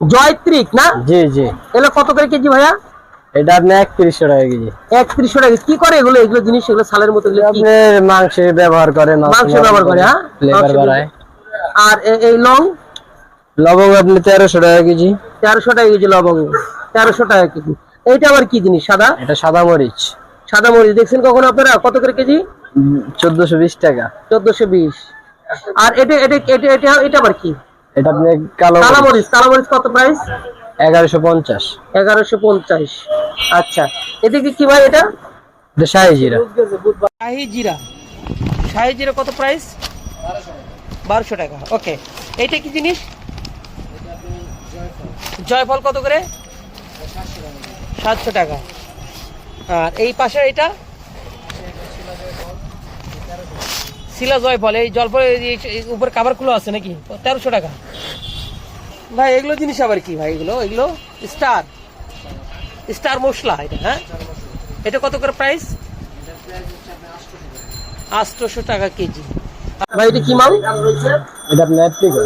জয়ত্রিক না? জি জি। এগুলো কত করে কেজি ভাইয়া? এটা আপনি একত্রিশশো টাকা কেজি। একত্রিশশো টাকা কি করে এগুলো? এগুলো জিনিস এগুলো সালের মতো আপনি মাংসে ব্যবহার করে মাংসে ব্যবহার করে, হ্যাঁ? ফ্লেভার বাড়ায়। আর এই লং লবঙ্গ আপনি তেরোশো টাকা কেজি। তেরোশো টাকা কেজি লবঙ্গ। তেরোশো টাকা কেজি। এইটা আবার কি জিনিস সাদা? এটা সাদা মরিচ। সাদা মরিচ। দেখছেন কখন আপনারা? কত করে কেজি? চোদ্দশো বিশ টাকা। চোদ্দশো বিশ। আর এটা এটা এটা এটা আবার কি? এটা আপনি কালো কালা মরিচ। কালা মরিচ কত প্রাইস এগারোশো পঞ্চাশ। এগারোশো পঞ্চাশ। আচ্ছা এদিকে কি ভাই এটা? এটা শাহি জিরা। শাহি জিরা। শাহি জিরা কত প্রাইস বারোশো টাকা। ওকে এইটা কি জিনিস? জয়ফল কত করে? সাতশো টাকা। আর এই পাশে এটা? শিলা জয়ফল এই জলফল উপরে কাভার খুলো আছে নাকি? তেরোশো টাকা। ভাই এগুলো জিনিস আবার কি ভাই? এগুলো এগুলো স্টার। স্টার মশলা এটা হ্যাঁ? এটা কত করে প্রাইস আটশোশো টাকা কেজি। ভাই এটা কি মাল? এটা আপনি apricot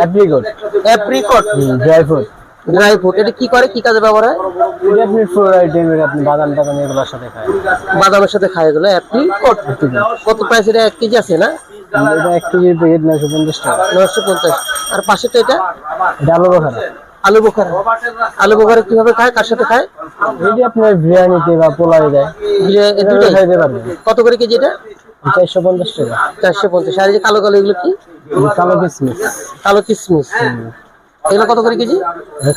apricot apricot dry fruit dry fruit এটা কি করে? কি কাজে ব্যবহার হয়? এটা আপনি আইটেমের আপনি বাদাম টাদাম এগুলোর সাথে খায়। বাদামের সাথে খায় এগুলো? অ্যাপ্রিকট কত প্রাইস এটা এক কেজি আছে না? এটা এক কেজির প্যাকেট নয়শো পঞ্চাশ টাকা। নশো পঞ্চাশ। আর পাশেটা এটা? এটা আলু বোখারা। আলু বোখারা। আলু বোখারা কীভাবে খায়? কার সাথে খায়? এটি আপনার বিরিয়ানিতে বা পোলাও দেয়। খাইতে পারবেন। কত করে কেজি এটা? চারশো পঞ্চাশ টাকা। চারশো পঞ্চাশ। আর এই যে কালো কালো এগুলো কি? কালো কিসমিস। কালো কিসমিস। এগুলো কত করে কেজি?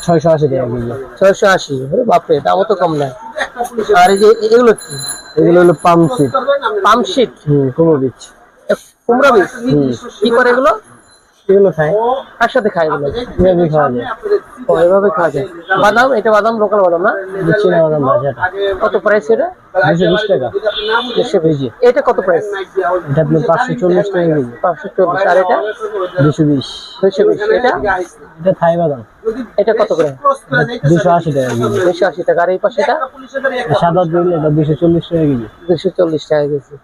ছয়শো আশি টাকা কেজি। ছয়শো আশি। বাপরে দামও তো কম না আর এই যে এগুলো কি? এগুলো হলো পাম্পশিট পাম্পশিট হুম কুমড়ো বীজ। কুমড়ো বীজ? কি করে এগুলো? এগুলো খায়। কার সাথে খায় এগুলো। এভাবে খাওয়া যায়। ও, এভাবে খাওয়া যায়। বাদাম এটা বাদাম লোকাল বাদাম না? চীনা বাদাম ভাজাটা। কত প্রাইস এটা? দুশো বিশ টাকা। কেজি এটা কত প্রাইস এটা আপনি পাঁচশো চল্লিশ টাকা কেজি। পাঁচশো চল্লিশ। আর এটা? দুশো বিশ। দুশো বিশ। এটা? এটা থাই বাদাম। এটা কত করে? দুশো আশি টাকা কেজি। দুশো আশি টাকা। আর এই পাশে এটা? এটা সাদা তেল এটা দুশো চল্লিশ টাকা কেজি। দুশো চল্লিশ টাকা কেজি।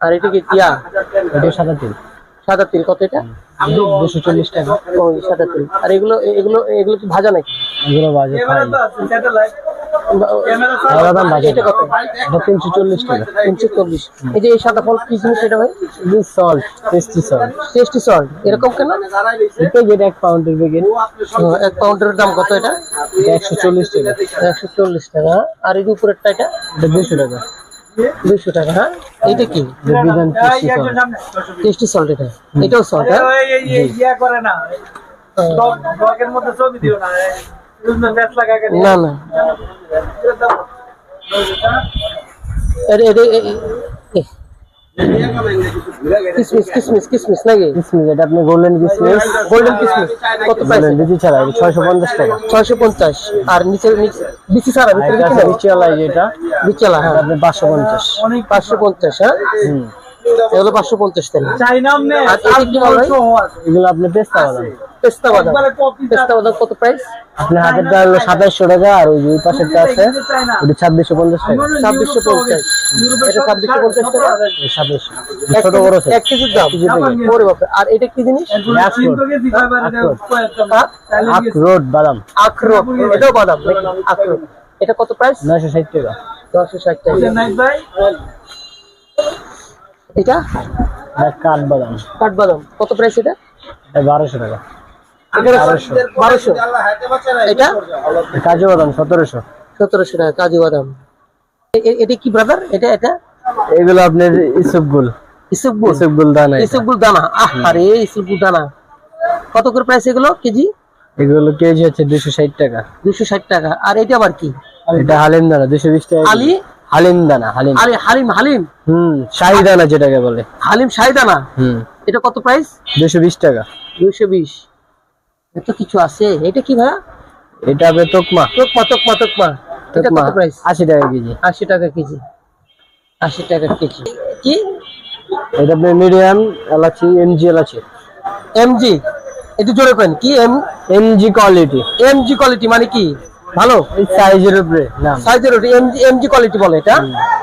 আর এটা কি টিয়া? এটা সাদা তেল। সাদা তিল কত এটা? দুশো চল্লিশ টাকা। ওই সাদা তিল আর এগুলো এগুলো এগুলো কি ভাজা নাকি? এগুলো তিনশো চল্লিশ টাকা। তিনশো চল্লিশ। এই যে এই সাদা ফল কি জিনিস এটা ভাই? Salt tasty salt tasty salt এরকম কেন? প্যাকেট এক পাউন্ডের প্যাকেট ও, এক পাউন্ডের দাম কত এটা? একশো চল্লিশ টাকা। একশো চল্লিশ টাকা। আর এই যে উপরেরটা এটা দুশো টাকা। দুইশো টাকা হ্যাঁ? এইটা কি? এটা বিধান টেস্টি সল্ট টেস্টি সল্ট এটা। এটাও সল্ট হ্যাঁ? না। না। এটা এটা এ- কিসমিস কিসমিস কিসমিস নাকি? কিসমিস এটা আপনি গোল্ডেন কিসমিস গোল্ডেন কিসমিস কত প্রাইস বিচি ছাড়া এটা ছয়শো পঞ্চাশ টাকা। ছয়শো পঞ্চাশ। আর নিচে নিচে বিচি ছাড়া ভিতরে কি বিচি নেই? বিচি আলাই যেটা বিচেলা হ্যাঁ। আপনি পাঁচশো পঞ্চাশ। পাঁচশো পঞ্চাশ হ্যাঁ? হুম। এগুলো পাঁচশো পঞ্চাশ টাকা। আর এটা কি বল? ভাই এগুলো আপনি পেস্তা বাদাম। পেস্তা বাদাম। পেস্তা বাদাম কত প্রাইস আপনি হাতেরটা হলো সাতাইশশো টাকা আর ওই ওই পাশেরটা আছে ওটা ছাব্বিশশো পঞ্চাশ টাকা। ছাব্বিশশো পঞ্চাশ। এটা ছাব্বিশশো পঞ্চাশ টাকা। সাতাইশশো। এক ছোট কেজি- বড় আছে। এক কেজির দাম। ওরে বাপরে। আর এটা কি জিনিস? হ্যাঁ? আখরোট বাদাম। আখরোট। এটাও বাদাম। আখরোট। এটা কত প্রাইস নয়শো ষাট টাকা। দশশো ষাট টাকা। এটা? আর কাঠ কাঠবাদাম কত প্রাইস এটা? বারোশো টাকা। বারোশো। এটা? কাজু বাদাম সতেরোশো। সতেরোশো টাকা কাজু বাদাম। এটা কি ব্রাদার এটা এটা? এগুলো আপনার ইসুপগুল ইসুকবুল ইসুপগুল দানা। ইসুকবুল দানা। আহ আরে ইসুকবুল দানা। কত করে প্রাইস এগুলো কেজি? এগুলো কেজি হচ্ছে দুশো ষাট টাকা। দুশো ষাট টাকা। আর এটা আবার কি? এটা হালিম দানা দুশো বিশ টাকা আলি? হালিম দানা হালিম। আরে হালিম হালিম। হুম শাহি দানা যেটাকে বলে। হালিম শাহি দানা হুম। এটা কত প্রাইস টাকা। দুইশো বিশ। এত কিছু আছে? এটা কি ভাইয়া এটা হবে তোকমা। তোকমা তোকমা তোকমা। এটা কত প্রাইস আশি টাকা কেজি। আশি টাকা কেজি। আশি টাকা কেজি। কি? এটা মিডিয়াম এলাচি এমজি এলাচি। এমজি? একটু জোরে কি M? MG quality MG quality মানে কি? ভালো? সাইজের উপরে সাইজের ওটা এমজি এমজি কোয়ালিটি বলে এটা?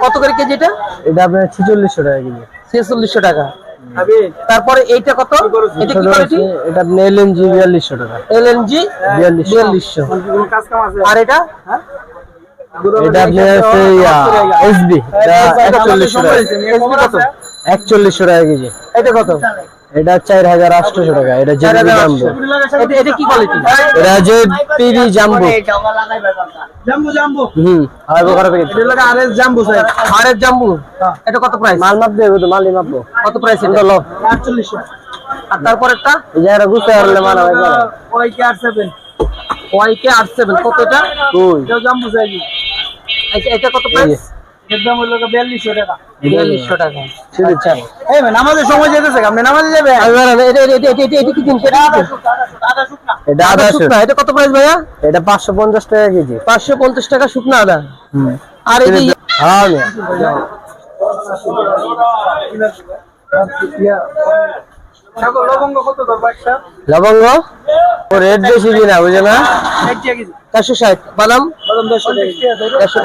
কত করে কেজি এটা? এটা আপনার ছেচল্লিশশো টাকা কেজি। ছেচল্লিশশো টাকা। তারপরে এইটা কত? এটা কি কোয়ালিটি এটা এলএনজি বিয়াল্লিশশো টাকা। এলএনজি বিয়াল্লিশশো। বিয়াল্লিশশো। আর এটা? এসবি এটা SB কত একচল্লিশশো টাকা কেজি। এটা কত? এটা চার হাজার আটশোশো টাকা এটা জেবি জাম্বো। এটা এটা কি কোয়ালিটি এটা যে পিবি জাম্বো। জাম্বু জাম্বু। হুম আড়াই বকর প্যাকেট এটা লাগে আরএস জাম্বু স্যার হাড়ের জাম্বু? এটা কত প্রাইস মাল মাপ দেবো তো মালই মাপবো। কত প্রাইস এটা? লো। 48 আর তারপরেরটা? এই জায়গাটা গুছতে পারলে মাল হবে না ওই কে 87 ওয়াইকে আট সেভেন কত এটা? তুই এটা জাম্বু স্যার এটা- এটা কত প্রাইস এর দাম হলো 4200 টাকা। বিয়াল্লিশশো টাকা। ঠিক এই নামাজের সময় যেতেছে আপনি নামাজে যাবেন এটা এটা এটা এটা এটা কি জিনিস? এটা কি জিনিস? দাদা শুকনা এটা আদা শুকনা এটা কত প্রাইস ভাইয়া? এটা পাঁচশো পঞ্চাশ টাকা কেজি। পাঁচশো পঞ্চাশ টাকা শুকনা আদা? আর এই হ্যাঁ লবঙ্গ কত লবঙ্গ? ও রেট বেশি কিনা বুঝে না? চারশো ষাট। বাদাম? বাদাম 10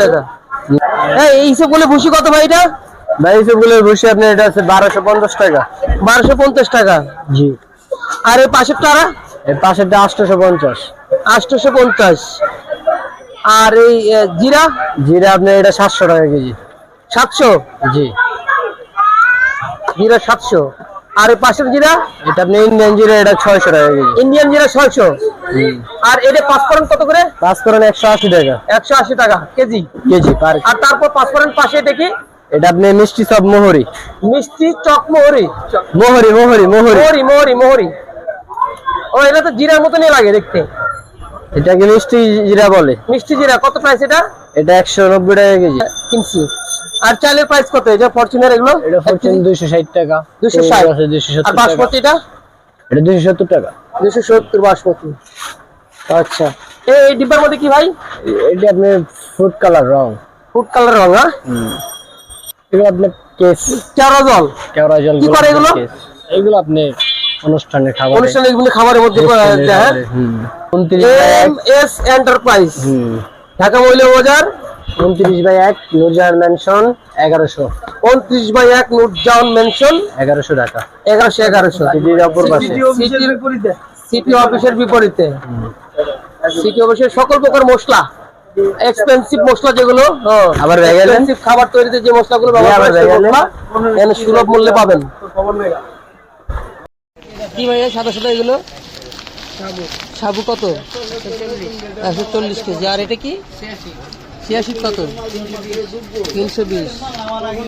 টাকা। হ্যাঁ এই হিসেব বলে ভুসি কত ভাই এটা? ভাই সবগুলো বসে আপনি এটা আছে বারোশো পঞ্চাশ টাকা। বারোশো পঞ্চাশ টাকা? জি। আর এই পাশের টারা এর পাশেরটা আটশোশো পঞ্চাশ। আটশোশো পঞ্চাশ। আর এই জিরা? জিরা আপনি এটা সাতশো টাকা কেজি। সাতশো? জি। জিরা সাতশো। আর এই পাশের জিরা? এটা আপনি ইন্ডিয়ান জিরা এটা ছয়শো টাকা কেজি। ইন্ডিয়ান জিরা ছয়শো। আর এটা পাঁচফোড়ন কত করে? টাকা। একশো আশি টাকা কেজি? কেজি পার আর তারপর পাঁচফোড়ন পাশে এটা কি? এটা আপনি মিষ্টি সব মোহরি। মিষ্টি চক মোহরি। মোহরি মোহরি মোহরি। মোহরি মোহরি মোহরি। ও এটা তো জিরার মতনই লাগে দেখতে। এটাকে মিষ্টি জিরা বলে। মিষ্টি জিরা কত প্রাইস এটা? এটা একশো নব্বই টাকা কেজি। কিনছি। আর চালের প্রাইস কত? এটা ফরচুনার এগুলো? এটা দুইশো ষাট টাকা। 260 দুইশো আর সত্তর টাকা। বাসমতিটা এটা দুইশো সত্তর টাকা। দুশো সত্তর বাসমতি। আচ্ছা। এই ডিব্বার মধ্যে কি ভাই? এটা আপনি ফুড কালার রং। ফুড কালার রং হ্যাঁ? এগুলো আপনার কেস। চারা জল। কেওড়া জল কি করে এগুলো? এগুলো আপনি অনুষ্ঠানের খাবার। অনুষ্ঠানে এগুলো খাবারের মধ্যে হ্যাঁ? উনত্রিশ এম এস এন্টারপ্রাইজ ঢাকা মহিলা বাজার। উনত্রিশ বাই এক নুরজাহান ম্যানশন এগারোশো। উনত্রিশ বাই এক নুরজাউন মেনশন এগারোশো টাকা। এগারোশো এগারোশো। সিটির অপর পাশে। সিটি অফিসের বিপরীতে। সিটি অফিসের সকল প্রকার মশলা এক্সপেন্সিভ মশলা যেগুলো আবার ভেগালে? expensive খাবার তৈরিতে যে মশলাগুলো ব্যবহার আবার করে মশলা এখানে সুলভ মূল্যে পাবেন। কি ভাইয়া সাদা সাদা এগুলো? সাবু কত? একশো চল্লিশ কেজি। আর এটা কি? ছিয়াশি কত? তিনশো বিশ।